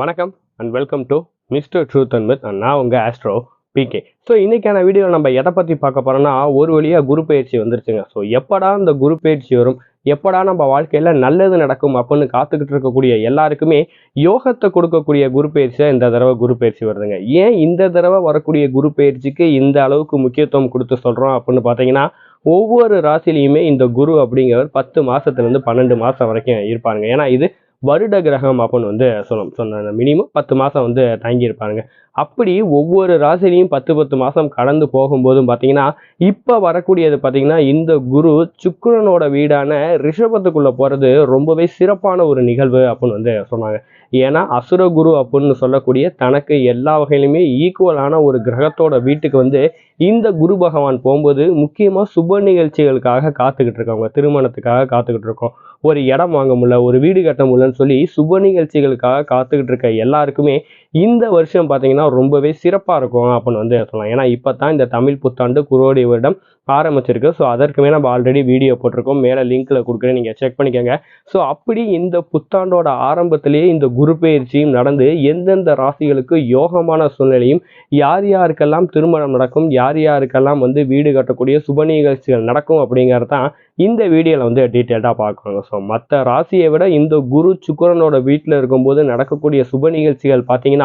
வணக்கம் and welcome to Mister truth and myth நான் உங்கள் ஆஸ்ட்ரோ பிகே ஸோ இன்றைக்கான வீடியோவில் நம்ம எதை பற்றி பார்க்க போகிறோம்னா ஒரு வழியாக குரு பயிற்சி வந்துருச்சுங்க. ஸோ எப்படா இந்த குரு பயிற்சி வரும்? எப்படா நம்ம வாழ்க்கையில் நல்லது நடக்கும் அப்படின்னு காத்துக்கிட்டு இருக்கக்கூடிய எல்லாருக்குமே யோகத்தை கொடுக்கக்கூடிய குரு பயிற்சியாக இந்த தடவை குரு பயிற்சி வருதுங்க. ஏன் இந்த தடவை வரக்கூடிய குரு பயிற்சிக்கு இந்த அளவுக்கு முக்கியத்துவம் கொடுத்து சொல்கிறோம் அப்படின்னு பார்த்தீங்கன்னா ஒவ்வொரு ராசிலையுமே இந்த குரு அப்படிங்கிறவர் பத்து மாதத்துலேருந்து பன்னெண்டு மாதம் வரைக்கும் இருப்பாருங்க. ஏன்னா இது வருட கிரகம் அப்படின்னு வந்து சொல்லணும் சொன்ன மினிமம் பத்து மாதம் வந்து தங்கியிருப்பாங்க. அப்படி ஒவ்வொரு ராசிலையும் பத்து பத்து மாதம் கடந்து போகும்போதும் பார்த்தீங்கன்னா இப்போ வரக்கூடியது பார்த்தீங்கன்னா இந்த குரு சுக்கரனோட வீடான ரிஷபத்துக்குள்ளே போகிறது ரொம்பவே சிறப்பான ஒரு நிகழ்வு அப்படின்னு வந்து சொன்னாங்க. ஏன்னா அசுர குரு அப்படின்னு சொல்லக்கூடிய தனக்கு எல்லா வகையிலுமே ஈக்குவலான ஒரு கிரகத்தோட வீட்டுக்கு வந்து இந்த குரு பகவான் போகும்போது முக்கியமாக சுப நிகழ்ச்சிகளுக்காக காத்துக்கிட்டு இருக்கவங்க திருமணத்துக்காக காத்துக்கிட்டு இருக்கோம். ஒரு இடம் வாங்க முடியல ஒரு வீடு கட்ட முடியலன்னு சொல்லி சுப நிகழ்ச்சிகளுக்காக காத்துக்கிட்டு இருக்க எல்லாருக்குமே இந்த வருஷம் பார்த்தீங்கன்னா ரொம்பவே சிறப்பாக இருக்கும் அப்படின்னு வந்து சொல்லலாம். ஏன்னா இப்போ தான் இந்த தமிழ் புத்தாண்டு குரோடி வருடம் ஆரம்பிச்சிருக்கு. ஸோ அதற்குமே நம்ம ஆல்ரெடி வீடியோ போட்டிருக்கோம். மேலே லிங்க்கில் கொடுக்குறேன். நீங்கள் செக் பண்ணிக்கோங்க. ஸோ அப்படி இந்த புத்தாண்டோட ஆரம்பத்திலேயே இந்த குரு பயிற்சியும் நடந்து எந்தெந்த ராசிகளுக்கு யோகமான சூழ்நிலையும் யார் யாருக்கெல்லாம் திருமணம் நடக்கும் யார் யாருக்கெல்லாம் வந்து வீடு கட்டக்கூடிய சுப நிகழ்ச்சிகள் நடக்கும் அப்படிங்கிறது தான் இந்த வீடியோவில் வந்து டீட்டெயில்டாக பார்க்குறாங்க ஸோ மற்ற ராசியை விட இந்த குரு சுக்கரனோட வீட்டில் இருக்கும்போது நடக்கக்கூடிய சுப நிகழ்ச்சிகள் பார்த்தீங்கன்னா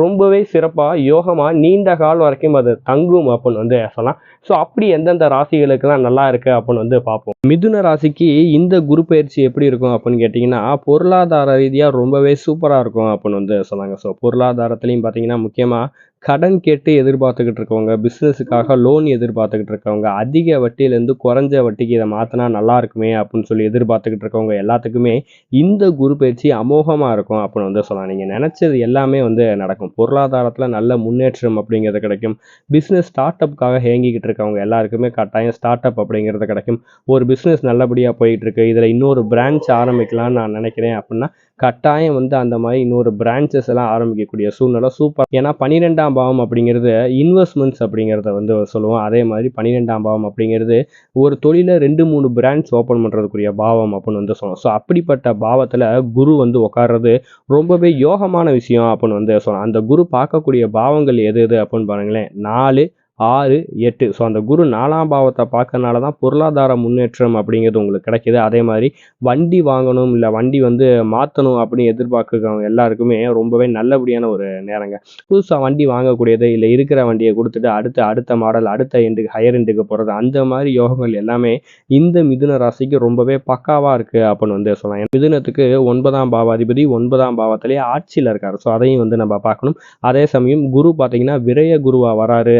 ரொம்பவே சிறப்பாக யோகமாக நீண்ட கால் வரைக்கும் அது தங்கும் அப்படின்னு வந்து சொல்லலாம். ஸோ அப்படி எந்தெந்த ராசிகளுக்கெல்லாம் நல்லா இருக்கு அப்படின்னு வந்து பார்ப்போம். மிதுன ராசிக்கு இந்த குரு பயிற்சி எப்படி இருக்கும் அப்படின்னு கேட்டிங்கன்னா பொருளாதார ரீதியாக ரொம்பவே சூப்பராக இருக்கும் அப்படின்னு வந்து சொன்னாங்க. ஸோ பொருளாதாரத்துலேயும் பார்த்தீங்கன்னா முக்கியமாக கடன் கேட்டு எதிர்பார்த்துக்கிட்டு இருக்கவங்க பிஸ்னஸுக்காக லோன் எதிர்பார்த்துக்கிட்டு இருக்கவங்க அதிக வட்டியிலேருந்து குறைஞ்ச வட்டிக்கு இதை மாற்றினா நல்லா இருக்குமே அப்படின்னு சொல்லி எதிர்பார்த்துக்கிட்டு இருக்கவங்க எல்லாத்துக்குமே இந்த குரு பயிற்சி அமோகமாக இருக்கும் அப்படின்னு வந்து சொல்லலாம். நீங்கள் நினச்சது எல்லாமே வந்து நடக்கும். பொருளாதாரத்தில் நல்ல முன்னேற்றம் அப்படிங்கிறது கிடைக்கும். பிஸ்னஸ் ஸ்டார்ட் அப்புக்காக ஏங்கிக்கிட்டு இருக்கவங்க எல்லாருக்குமே கட்டாயம் ஸ்டார்ட் அப் அப்படிங்கிறது கிடைக்கும். ஒரு பிஸ்னஸ் நல்லபடியாக போயிட்டு இருக்கு. இதில் இன்னொரு பிரான்ச் ஆரம்பிக்கலாம்னு நான் நினைக்கிறேன் அப்படின்னா கட்டாயம் வந்து அந்த மாதிரி இன்னொரு பிரான்ச்சஸ் எல்லாம் ஆரம்பிக்கக்கூடிய சூழ்நிலை சூப்பர் ஏன்னா பன்னிரெண்டாம் பாவம் அப்படிங்கிறது இன்வெஸ்ட்மெண்ட்ஸ் அப்படிங்கிறத வந்து சொல்லுவோம். அதே மாதிரி பன்னிரெண்டாம் பாவம் அப்படிங்கிறது ஒரு தொழிலை ரெண்டு மூணு பிரான்ச் ஓப்பன் பண்ணுறதுக்குரிய பாவம் அப்படின்னு வந்து சொல்லலாம் ஸோ அப்படிப்பட்ட பாவத்தில் குரு வந்து உட்கார்றது ரொம்பவே யோகமான விஷயம் அப்படின்னு வந்து சொல்லலாம் அந்த குரு பார்க்கக்கூடிய பாவங்கள் எது எது அப்படின்னு பாருங்களேன். நாலு ஆறு எட்டு. ஸோ அந்த குரு நாலாம் பாவத்தை பார்க்கறனால தான் பொருளாதார முன்னேற்றம் அப்படிங்கிறது உங்களுக்கு கிடைக்கிது. அதே மாதிரி வண்டி வாங்கணும் இல்லை வண்டி வந்து மாற்றணும் அப்படின்னு எதிர்பார்க்குறவங்க எல்லாருக்குமே ரொம்பவே நல்லபடியான ஒரு நேரங்க. புதுசாக வண்டி வாங்கக்கூடியது இல்லை இருக்கிற வண்டியை கொடுத்துட்டு அடுத்த அடுத்த மாடல் அடுத்த எண்டுக்கு ஹையர் எண்டுக்கு போகிறது அந்த மாதிரி யோகங்கள் எல்லாமே இந்த மிதுன ராசிக்கு ரொம்பவே பக்காவாக இருக்குது அப்படின்னு வந்து சொல்லலாம். மிதுனத்துக்கு ஒன்பதாம் பாவாதிபதி ஒன்பதாம் பாவத்திலேயே ஆட்சியில் இருக்கார். ஸோ அதையும் வந்து நம்ம பார்க்கணும். அதே சமயம் குரு பார்த்தீங்கன்னா விரய குருவா வராரு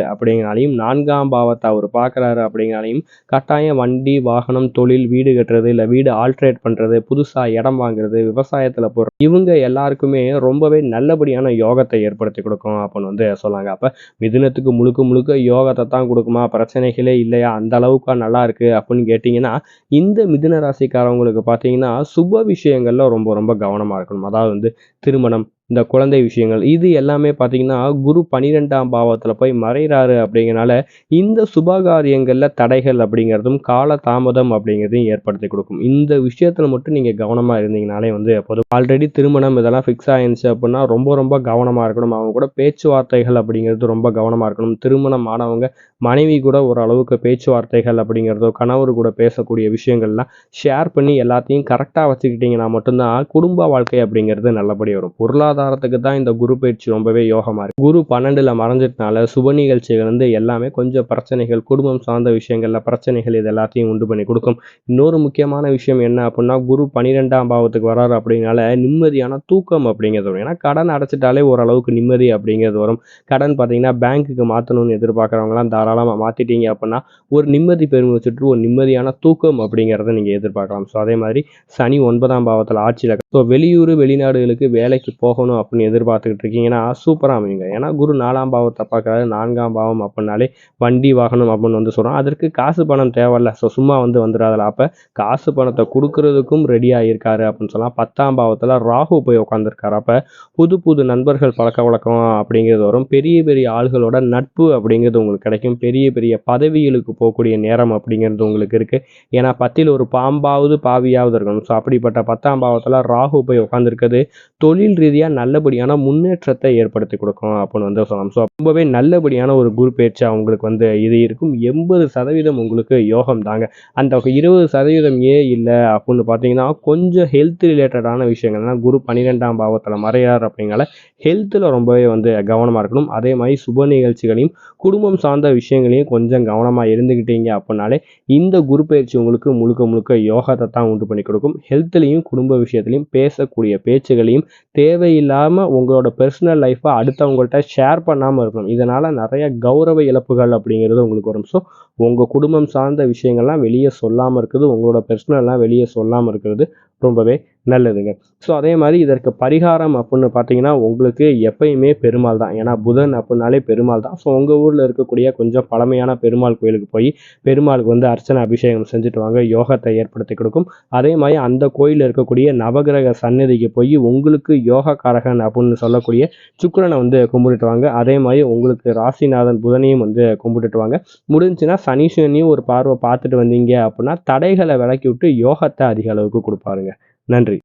அப்படிங்கிறனாலையும் நான்காம் பாவத்தை அவர் பார்க்குறாரு அப்படிங்கிறனாலையும் கட்டாயம் வண்டி வாகனம் தொழில் வீடு கட்டுறது இல்லை வீடு ஆல்ட்ரேட் பண்ணுறது புதுசாக இடம் வாங்குறது விவசாயத்தில் போடுற இவங்க எல்லாருக்குமே ரொம்பவே நல்லபடியான யோகத்தை ஏற்படுத்தி கொடுக்கும் அப்படின்னு வந்து சொல்லாங்க அப்போ மிதுனத்துக்கு முழுக்க முழுக்க யோகத்தை தான் கொடுக்குமா? பிரச்சனைகளே இல்லையா? அந்த அளவுக்கு நல்லா இருக்கு அப்படின்னு கேட்டிங்கன்னா இந்த மிதுன ராசிக்காரவங்களுக்கு பார்த்தீங்கன்னா சுப விஷயங்கள்ல ரொம்ப ரொம்ப கவனமாக இருக்கணும். அதாவது வந்து திருமணம் இந்த குழந்தை விஷயங்கள். இது எல்லாமே பார்த்தீங்கன்னா குரு பன்னிரெண்டாம் பாவத்தில் போய் மறைகிறாரு அப்படிங்கிறனால இந்த சுபகாரியங்களில் தடைகள் அப்படிங்கிறதும் கால தாமதம் அப்படிங்கிறதையும் ஏற்படுத்தி கொடுக்கும். இந்த விஷயத்தில் மட்டும் நீங்கள் கவனமாக இருந்தீங்கனாலே வந்து எப்போதும் ஆல்ரெடி திருமணம் இதெல்லாம் ஃபிக்ஸ் ஆயிருந்துச்சு அப்படின்னா ரொம்ப ரொம்ப கவனமாக இருக்கணும். அவங்க கூட பேச்சுவார்த்தைகள் அப்படிங்கிறது ரொம்ப கவனமாக இருக்கணும். திருமணம் ஆனவங்க மனைவி கூட ஓரளவுக்கு பேச்சுவார்த்தைகள் அப்படிங்கிறதோ கணவர் கூட பேசக்கூடிய விஷயங்கள்லாம் ஷேர் பண்ணி எல்லாத்தையும் கரெக்டாக வச்சுக்கிட்டிங்கன்னா மட்டும்தான் குடும்ப வாழ்க்கை அப்படிங்கிறது நல்லபடி வரும். பொருளாதார பொருளாதாரத்துக்கு தான் இந்த குரு பயிற்சி ரொம்பவே யோகமாக இருக்கு. குரு பன்னெண்டுல மறைஞ்சதுனால சுப நிகழ்ச்சிகள் வந்து எல்லாமே கொஞ்சம் பிரச்சனைகள் குடும்பம் சார்ந்த விஷயங்கள்ல பிரச்சனைகள் இது எல்லாத்தையும் உண்டு பண்ணி கொடுக்கும். இன்னொரு முக்கியமான விஷயம் என்ன அப்படின்னா குரு பன்னிரெண்டாம் பாவத்துக்கு வராரு அப்படின்னால நிம்மதியான தூக்கம் அப்படிங்கிறது வரும். ஏன்னா கடன் அடைச்சிட்டாலே ஓரளவுக்கு நிம்மதி அப்படிங்கிறது வரும். கடன் பார்த்தீங்கன்னா பேங்க்குக்கு மாற்றணும்னு எதிர்பார்க்குறவங்களாம் தாராளமாக மாற்றிட்டீங்க அப்படின்னா ஒரு நிம்மதி பெருமை வச்சுட்டு ஒரு நிம்மதியான தூக்கம் அப்படிங்கிறத நீங்கள் எதிர்பார்க்கலாம். ஸோ அதே மாதிரி சனி ஒன்பதாம் பாவத்தில் ஆட்சியில் ஸோ வெளியூர் வெளிநாடுகளுக்கு வேலைக்கு போகணும் அப்படின்னு எதிர்பார்த்துக்கிட்டு இருக்கீங்கன்னா சூப்பராக அமையுங்க. ஏன்னா குரு நாலாம் பாவத்தை பார்க்குறாரு நான்காம் பாவம் அப்படின்னாலே வண்டி வாகனம் அப்படின்னு வந்து சொல்கிறோம் அதற்கு காசு பணம் தேவையில்ல. ஸோ சும்மா வந்து வந்துடாதுல. அப்போ காசு பணத்தை கொடுக்கறதுக்கும் ரெடியாக இருக்காரு அப்படின்னு சொல்லலாம் பத்தாம் பாவத்தில் ராகு போய் உட்காந்துருக்காரு அப்போ புது புது நண்பர்கள் பழக்க வழக்கம் அப்படிங்கிறது வரும். பெரிய பெரிய ஆள்களோட நட்பு அப்படிங்கிறது உங்களுக்கு கிடைக்கும். பெரிய பெரிய பதவிகளுக்கு போகக்கூடிய நேரம் அப்படிங்கிறது உங்களுக்கு இருக்குது ஏன்னா பத்தில் ஒரு பாம்பாவது பாவியாவது இருக்கணும். ஸோ அப்படிப்பட்ட பத்தாம் பாவத்தில் ராகு போய் உட்காந்துருக்குது தொழில் ரீதியாக நல்லபடியான முன்னேற்றத்தை ஏற்படுத்தி கொடுக்கும் அப்படின்னு வந்து சொல்லலாம். ஸோ ரொம்பவே நல்லபடியான ஒரு குரு பயிற்சி அவங்களுக்கு வந்து இது இருக்கும். எண்பது சதவீதம் உங்களுக்கு யோகம் தாங்க. அந்த இருபது சதவீதம் ஏன் இல்லை அப்படின்னு பார்த்தீங்கன்னா கொஞ்சம் ஹெல்த் ரிலேட்டடான விஷயங்கள்னா குரு பன்னிரெண்டாம் பாவத்தில் மறையார் அப்படிங்கிறனால ஹெல்த்தில் ரொம்பவே வந்து கவனமாக இருக்கணும். அதே மாதிரி சுப நிகழ்ச்சிகளையும் குடும்பம் சார்ந்த விஷயங்களையும் கொஞ்சம் கவனமாக இருந்துக்கிட்டீங்க அப்படின்னாலே இந்த குரு பயிற்சி உங்களுக்கு முழுக்க முழுக்க யோகத்தை தான் உண்டு பண்ணி கொடுக்கும். ஹெல்த்லையும் குடும்ப விஷயத்துலையும் பேசக்கூடிய பேச்சுகளையும் தேவையில்லை இல்லாமல் உங்களோட பர்சனல் லைஃப்பை அடுத்தவங்கள்ட்ட ஷேர் பண்ணாமல் இருக்கணும். இதனால் நிறைய கௌரவ இழப்புகள் அப்படிங்கிறது உங்களுக்கு வரும். ஸோ உங்கள் குடும்பம் சார்ந்த விஷயங்கள்லாம் வெளியே சொல்லாமல் இருக்குது உங்களோட பிரச்சனைலாம் வெளியே சொல்லாமல் இருக்கிறது ரொம்பவே நல்லதுங்க. ஸோ அதே மாதிரி இதற்கு பரிகாரம் அப்படின்னு பார்த்தீங்கன்னா உங்களுக்கு எப்பயுமே பெருமாள் தான். ஏன்னா புதன் அப்படின்னாலே பெருமாள் தான். ஸோ உங்கள் ஊரில் இருக்கக்கூடிய கொஞ்சம் பழமையான பெருமாள் கோயிலுக்கு போய் பெருமாளுக்கு வந்து அர்ச்சனை அபிஷேகம் செஞ்சுட்டு வாங்க. யோகத்தை ஏற்படுத்தி கொடுக்கும். அதே மாதிரி அந்த கோயிலில் இருக்கக்கூடிய நவகிரக சன்னதிக்கு போய் உங்களுக்கு யோகக்காரகன் அப்படின்னு சொல்லக்கூடிய சுக்கரனை வந்து கும்பிட்டுட்டு வாங்க. அதே மாதிரி உங்களுக்கு ராசிநாதன் புதனையும் வந்து கும்பிட்டுட்டு வாங்க. முடிஞ்சுன்னா சனீஸ்வரனையும் ஒரு பார்வை பார்த்துட்டு வந்தீங்க அப்படின்னா தடைகளை விலக்கி விட்டு யோகத்தை அதிக அளவுக்கு கொடுப்பாருங்க. நன்றி.